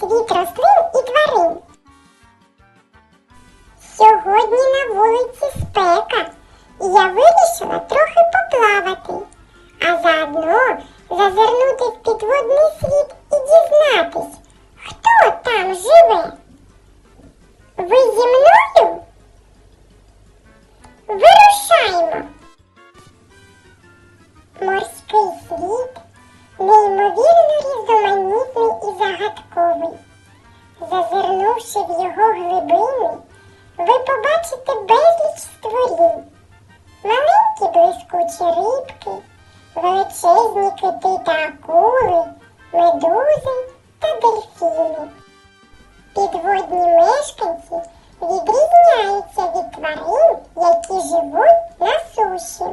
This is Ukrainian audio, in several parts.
світ рослин і тварин. Сьогодні на вулиці спека, і я вирішила трохи і загадковий. Зазирнувши в його глибини, ви побачите безліч створінь. Маленькі блискучі рибки, величезні кити та акули, медузи та дельфіни. Підводні мешканці відрізняються від тварин, які живуть на суші.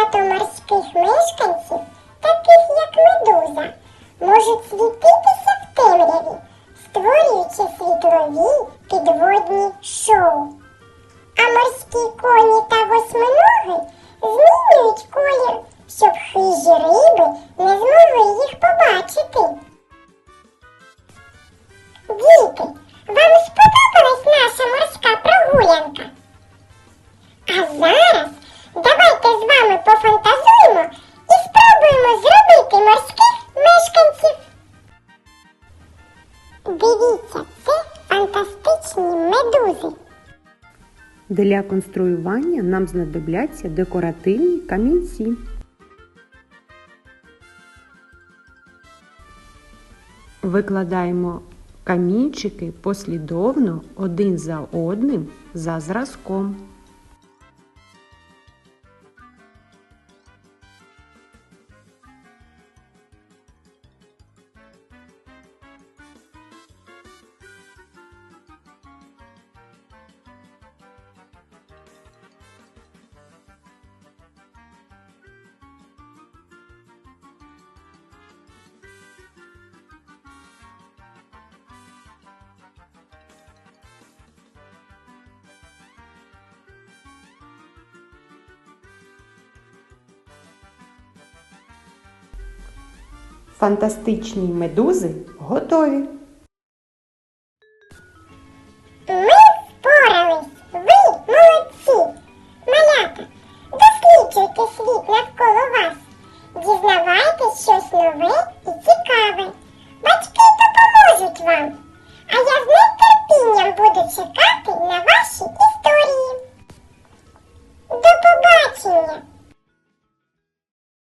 Багато морських мешканців, таких як медуза, можуть світитися в темряві, створюючи світлові підводні шоу. А морські коні та восьминоги змінюють колір, щоб хижі риби не змогли їх побачити. Діти, вам сподобалась наша морська прогулянка? А зараз з вами пофантазуємо і спробуємо зробити морських мешканців. Дивіться, це фантастичні медузи. Для конструювання нам знадобляться декоративні камінці. Викладаємо камінчики послідовно один за одним за зразком. Фантастичні медузи готові. Ми впорались! Ви молодці! Малята, досліджуйте світ навколо